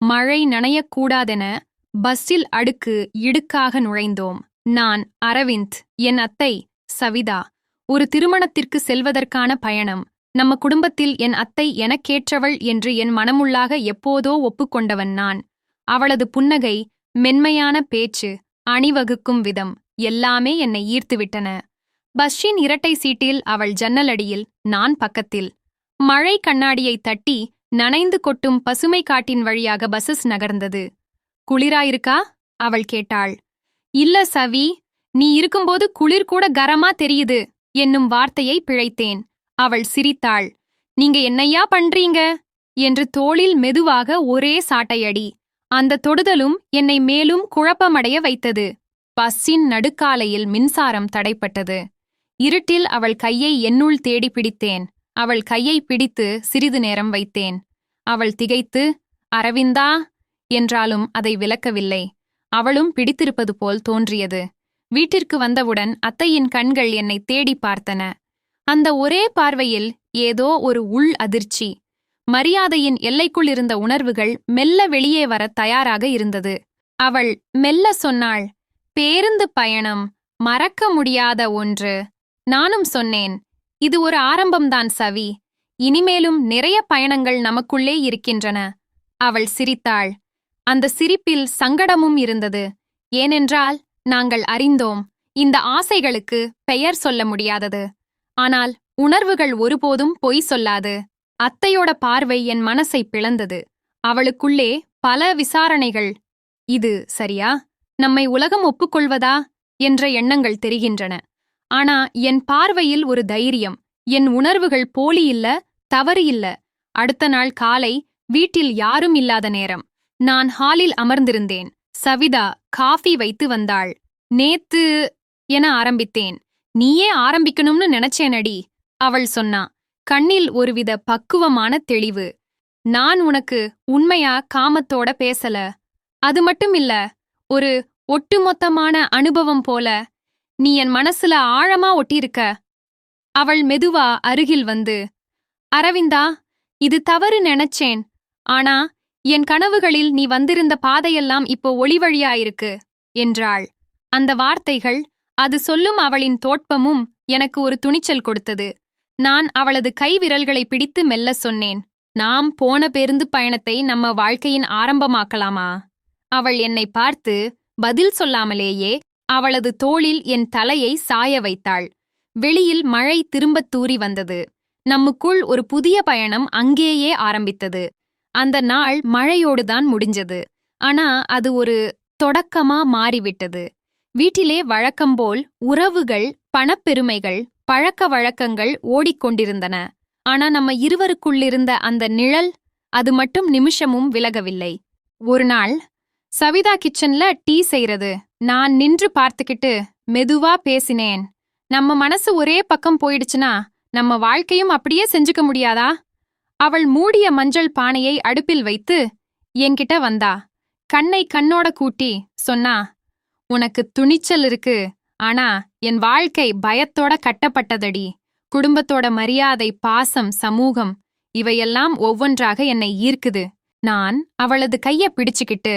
மழை நனையக்கூடாதென பஸ்ஸில் அடுக்கு இடுக்காக நுழைந்தோம். நான் அரவிந்த் என் அத்தை சவிதா ஒரு திருமணத்திற்கு செல்வதற்கான பயணம். நம்ம குடும்பத்தில் என் அத்தை எனக்கேற்றவள் என்று என் மனமுள்ளாக எப்போதோ ஒப்புக்கொண்டவன் நான். அவளது புன்னகை மென்மையான பேச்சு அணிவகுக்கும் விதம் எல்லாமே என்னை ஈர்த்துவிட்டன. பஸ்ஸின் இரட்டை சீட்டில் அவள் ஜன்னலடியில் நான் பக்கத்தில். மழை கண்ணாடியை தட்டி நனைந்து கொட்டும் பசுமை காட்டின் வழியாக பஸ்ஸஸ் நகர்ந்தது. குளிராயிருக்கா? அவள் கேட்டாள். இல்ல சவி நீ இருக்கும்போது குளிர் கூட கரமா தெரியுது என்னும் வார்த்தையை பிழைத்தேன். அவள் சிரித்தாள். நீங்க என்னையா பண்றீங்க? என்று தோளில் மெதுவாக ஒரே சாட்டையடி. அந்த தொடுதலும் என்னை மேலும் குழப்பமடைய வைத்தது. பஸ்ஸின் நடுக்காலையில் மின்சாரம் தடைப்பட்டது. இருட்டில் அவள் கையை என்னுள் தேடி பிடித்தேன் அவள் கையை பிடித்து சிறிது நேரம் வைத்தேன். அவள் திகைத்து அரவிந்தா! என்றாலும் அதை விளக்கவில்லை. அவளும் பிடித்திருப்பது போல் தோன்றியது. வீட்டிற்கு வந்தவுடன் அத்தையின் கண்கள் என்னை தேடி பார்த்தன. அந்த ஒரே பார்வையில் ஏதோ ஒரு உள் அதிர்ச்சி. மரியாதையின் எல்லைக்குள் இருந்த உணர்வுகள் மெல்ல வெளியே வர தயாராக இருந்தது. அவள் மெல்ல சொன்னாள் பேருந்து பயணம் மறக்க முடியாத ஒன்று. நானும் சொன்னேன். இது ஒரு ஆரம்பம்தான் சவி. இனிமேலும் நிறைய பயணங்கள் நமக்குள்ளே இருக்கின்றன. அவள் சிரித்தாள். அந்த சிரிப்பில் சங்கடமும் இருந்தது. ஏனென்றால் நாங்கள் அறிந்தோம் இந்த ஆசைகளுக்கு பெயர் சொல்ல முடியாதது. ஆனால் உணர்வுகள் ஒருபோதும் பொய் சொல்லாது. அத்தையோட பார்வை என் மனசை பிளந்தது. அவளுக்குள்ளே பல விசாரணைகள். இது சரியா? நம்மை உலகம் ஒப்புக்கொள்வதா? என்ற எண்ணங்கள் தெரிகின்றன. ஆனா என் பார்வையில் ஒரு தைரியம். என் உணர்வுகள் போலி இல்ல தவறு இல்ல. அடுத்த நாள் காலை வீட்டில் யாரும் இல்லாத நேரம். நான் ஹாலில் அமர்ந்திருந்தேன். சவிதா காஃபி வைத்து வந்தாள். நேத்து என ஆரம்பித்தேன். நீயே ஆரம்பிக்கணும்னு நினைச்சேனடி அவள் சொன்னா. கண்ணில் ஒருவித பக்குவமான தெளிவு. நான் உனக்கு உண்மையா காமத்தோட பேசல. அது மட்டும் இல்ல ஒரு ஒட்டுமொத்தமான அனுபவம் போல நீ என் மனசுல ஆழமா ஒட்டியிருக்க. அவள் மெதுவா அருகில் வந்து அரவிந்தா இது தவறு நினைச்சேன். ஆனா என் கனவுகளில் நீ வந்திருந்த பாதையெல்லாம் இப்போ ஒளி வழியாயிருக்கு என்றாள். அந்த வார்த்தைகள் அது சொல்லும் அவளின் தோட்பமும் எனக்கு ஒரு துணிச்சல் கொடுத்தது. நான் அவளது கை விரல்களை பிடித்து மெல்ல சொன்னேன் நாம் போன பேருந்து பயணத்தை நம்ம வாழ்க்கையின் ஆரம்பமாக்கலாமா? அவள் என்னை பார்த்து பதில் சொல்லாமலேயே அவளது தோளில் என் தலையை சாய வைத்தாள். வெளியில் மழை திரும்பத் தூறி வந்தது. நமக்குள் ஒரு புதிய பயணம் அங்கேயே ஆரம்பித்தது. அந்த நாள் மழையோடுதான் முடிஞ்சது. ஆனா அது ஒரு தொடக்கமா மாறிவிட்டது. வீட்டிலே வழக்கம்போல் உறவுகள் பணப்பெருமைகள் பழக்க வழக்கங்கள் ஓடிக்கொண்டிருந்தன. ஆனா நம்ம இருவருக்குள்ளிருந்த அந்த நிழல் அது மட்டும் நிமிஷமும் விலகவில்லை. ஒரு நாள் சவிதா கிச்சன்ல டீ செய்யறது நான் நின்று பார்த்துக்கிட்டு மெதுவா பேசினேன். நம்ம மனசு ஒரே பக்கம் போயிடுச்சுனா நம்ம வாழ்க்கையும் அப்படியே செஞ்சுக்க முடியாதா? அவள் மூடிய மஞ்சள் பானையை அடுப்பில் வைத்து என்கிட்ட வந்தா. கண்ணை கண்ணோட கூட்டி சொன்னா உனக்கு துணிச்சல் இருக்கு. ஆனா என் வாழ்க்கை பயத்தோட கட்டப்பட்டதடி. குடும்பத்தோட மரியாதை பாசம் சமூகம் இவையெல்லாம் ஒவ்வொன்றாக என்னை ஈர்க்குது. நான் அவளது கைய பிடிச்சுக்கிட்டு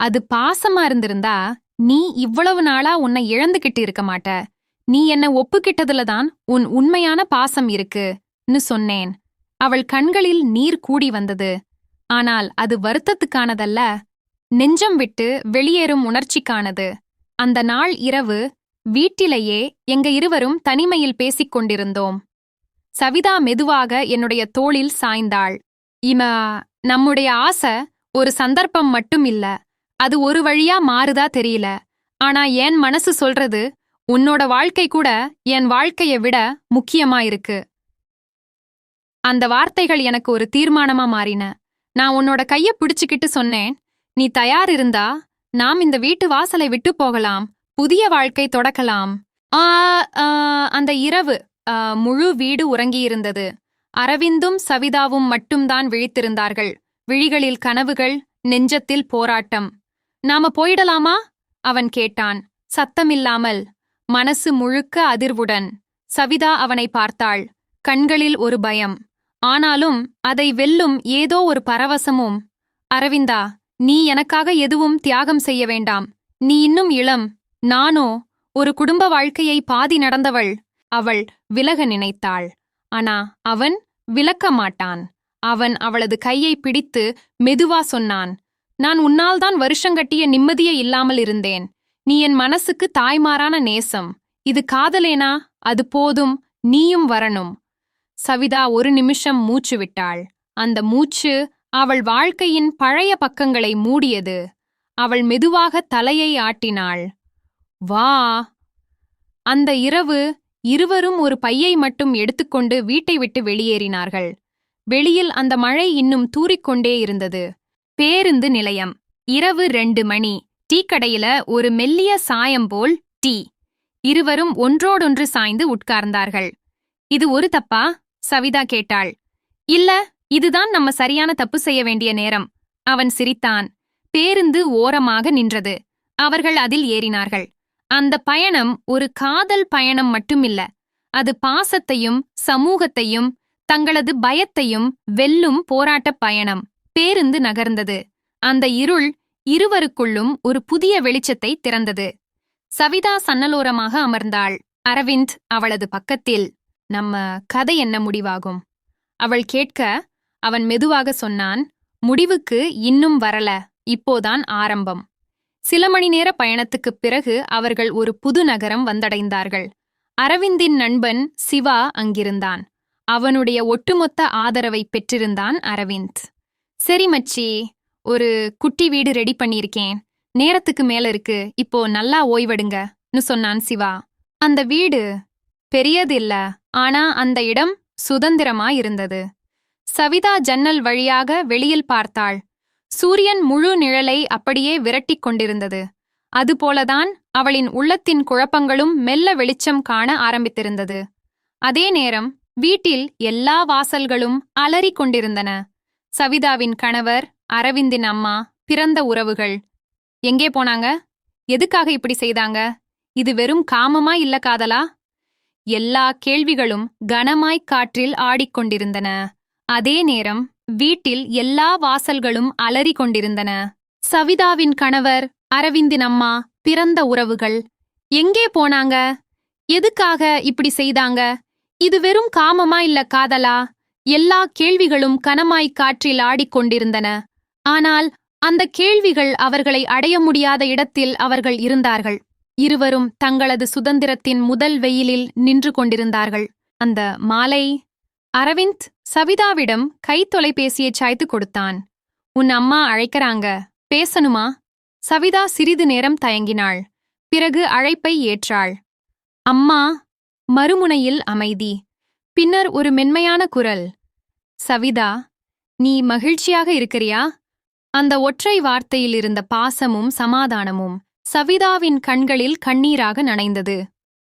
அது பாசமா இருந்திருந்தா நீ இவ்வளவு நாளா உன்னை இழந்துகிட்டு இருக்க மாட்ட. நீ என்ன ஒப்புக்கிட்டதுல தான் உன் உண்மையான பாசம் இருக்குன்னு சொன்னேன். அவள் கண்களில் நீர் கூடி வந்தது. ஆனால் அது வருத்தத்துக்கானதல்ல. நெஞ்சம் விட்டு வெளியேறும் உணர்ச்சிக்கானது. அந்த நாள் இரவு வீட்டிலேயே எங்க இருவரும் தனிமையில் பேசிக் கொண்டிருந்தோம். சவிதா மெதுவாக என்னுடைய தோளில் சாய்ந்தாள். இம நம்முடைய ஆசை ஒரு சந்தர்ப்பம் மட்டும் இல்ல. அது ஒரு வழியா மாறுதா தெரியல. ஆனா என் மனசு சொல்றது உன்னோட வாழ்க்கை கூட என் வாழ்க்கைய விட முக்கியமா இருக்கு. அந்த வார்த்தைகள் எனக்கு ஒரு தீர்மானமா மாறின. நான் உன்னோட கைய பிடிச்சுக்கிட்டு சொன்னேன் நீ தயார் இருந்தா நாம் இந்த வீட்டு வாசலை விட்டு போகலாம் புதிய வாழ்க்கை தொடக்கலாம். ஆ ஆ, அந்த இரவு முழு வீடு உறங்கியிருந்தது. அரவிந்தும் சவிதாவும் மட்டும்தான் விழித்திருந்தார்கள். விழிகளில் கனவுகள் நெஞ்சத்தில் போராட்டம். நாம போயிடலாமா? அவன் கேட்டான். சத்தமில்லாமல் மனசு முழுக்க அதிர்வுடன் சவிதா அவனை பார்த்தாள். கண்களில் ஒரு பயம். ஆனாலும் அதை வெல்லும் ஏதோ ஒரு பரவசமும். அரவிந்தா நீ எனக்காக எதுவும் தியாகம் செய்ய வேண்டாம். நீ இன்னும் இளம். நானோ ஒரு குடும்ப வாழ்க்கையை பாதி நடந்தவள். அவள் விலக நினைத்தாள். ஆனா அவன் விலக்க மாட்டான். அவன் அவளது கையை பிடித்து மெதுவா சொன்னான். நான் உன்னால்தான் வருஷங்கட்டிய நிம்மதியே இல்லாமல் இருந்தேன். நீ என் மனசுக்கு தாய்மாறான நேசம். இது காதலேனா? அது போதும். நீயும் வரணும். சவிதா ஒரு நிமிஷம் மூச்சு விட்டாள். அந்த மூச்சு அவள் வாழ்க்கையின் பழைய பக்கங்களை மூடியது. அவள் மெதுவாக தலையை ஆட்டினாள். வா. அந்த இரவு இருவரும் ஒரு பையை மட்டும் எடுத்துக்கொண்டு வீட்டை விட்டு வெளியேறினார்கள். வெளியில் அந்த மழை இன்னும் தூறிக்கொண்டே இருந்தது. பேருந்து நிலையம். இரவு ரெண்டு மணி. டீ கடையில ஒரு மெல்லிய சாயம் போல் டீ. இருவரும் ஒன்றோடொன்று சாய்ந்து உட்கார்ந்தார்கள். இது ஒரு தப்பா? சவிதா கேட்டாள். இல்ல இதுதான் நம்ம சரியான தப்பு செய்ய வேண்டிய நேரம். அவன் சிரித்தான். பேருந்து ஓரமாக நின்றது. அவர்கள் அதில் ஏறினார்கள். அந்த பயணம் ஒரு காதல் பயணம் மட்டுமில்ல. அது பாசத்தையும் சமூகத்தையும் தங்களது பயத்தையும் வெல்லும் போராட்டப் பயணம். பேருந்து நகர்ந்தது. அந்த இருள் இருவருக்குள்ளும் ஒரு புதிய வெளிச்சத்தை திறந்தது. சவிதா சன்னலோரமாக அமர்ந்தாள். அரவிந்த் அவளது பக்கத்தில் நம்ம கதை என்ன முடிவாகும்? அவள் கேட்க அவன் மெதுவாக சொன்னான் முடிவுக்கு இன்னும் வரல. இப்போதான் ஆரம்பம். சில மணி நேர பயணத்துக்குப் பிறகு அவர்கள் ஒரு புது நகரம் வந்தடைந்தார்கள். அரவிந்தின் நண்பன் சிவா அங்கிருந்தான். அவனுடைய ஒட்டுமொத்த ஆதரவை பெற்றிருந்தான் அரவிந்த். சரி மச்சி ஒரு குட்டி வீடு ரெடி பண்ணியிருக்கேன். நேரத்துக்கு மேல இருக்கு. இப்போ நல்லா ஓய்வெடுங்கன்னு சொன்னான் சிவா. அந்த வீடு பெரியது இல்ல ஆனா அந்த இடம் சுதந்திரமா இருந்தது. சவிதா ஜன்னல் வழியாக வெளியில் பார்த்தாள். சூரியன் முழு நிழலை அப்படியே விரட்டிக் கொண்டிருந்தது. அதுபோலதான் அவளின் உள்ளத்தின் குழப்பங்களும் மெல்ல வெளிச்சம் காண ஆரம்பித்திருந்தது. அதே நேரம் வீட்டில் எல்லா வாசல்களும் அலறிக் கொண்டிருந்தன. சவிதாவின் கணவர் அரவிந்தின் அம்மா பிறந்த உறவுகள். எங்கே போனாங்க? எதுக்காக இப்படி செய்தாங்க? இது வெறும் காமமா இல்ல காதலா? எல்லா கேள்விகளும் கனமாய்க் காற்றில் ஆடிக்கொண்டிருந்தன அதே நேரம் வீட்டில் எல்லா வாசல்களும் அலறிக் கொண்டிருந்தன. சவிதாவின் கணவர் அரவிந்தின் அம்மா பிறந்த உறவுகள். எங்கே போனாங்க? எதுக்காக இப்படி செய்தாங்க? இது வெறும் காமமா இல்ல காதலா? எல்லா கேள்விகளும் கனமாய்க் காற்றில் ஆடிக்கொண்டிருந்தன ஆனால் அந்த கேள்விகள் அவர்களை அடைய முடியாத இடத்தில் அவர்கள் இருந்தார்கள். இருவரும் தங்களது சுதந்திரத்தின் முதல் வெயிலில் நின்று கொண்டிருந்தார்கள். அந்த மாலை அரவிந்த் சவிதாவிடம் கை தொலைபேசியை சாய்த்து கொடுத்தான். உன் அம்மா அழைக்கிறாங்க. பேசணுமா? சவிதா சிறிது நேரம் தயங்கினாள். பிறகு அழைப்பை ஏற்றாள். அம்மா மறுமுனையில் அமைதி. பின்னர் ஒரு மென்மையான குரல். சவிதா நீ மகிழ்ச்சியாக இருக்கிறியா? அந்த ஒற்றை வார்த்தையில் இருந்த பாசமும் சமாதானமும் சவிதாவின் கண்களில் கண்ணீராக நனைந்தது.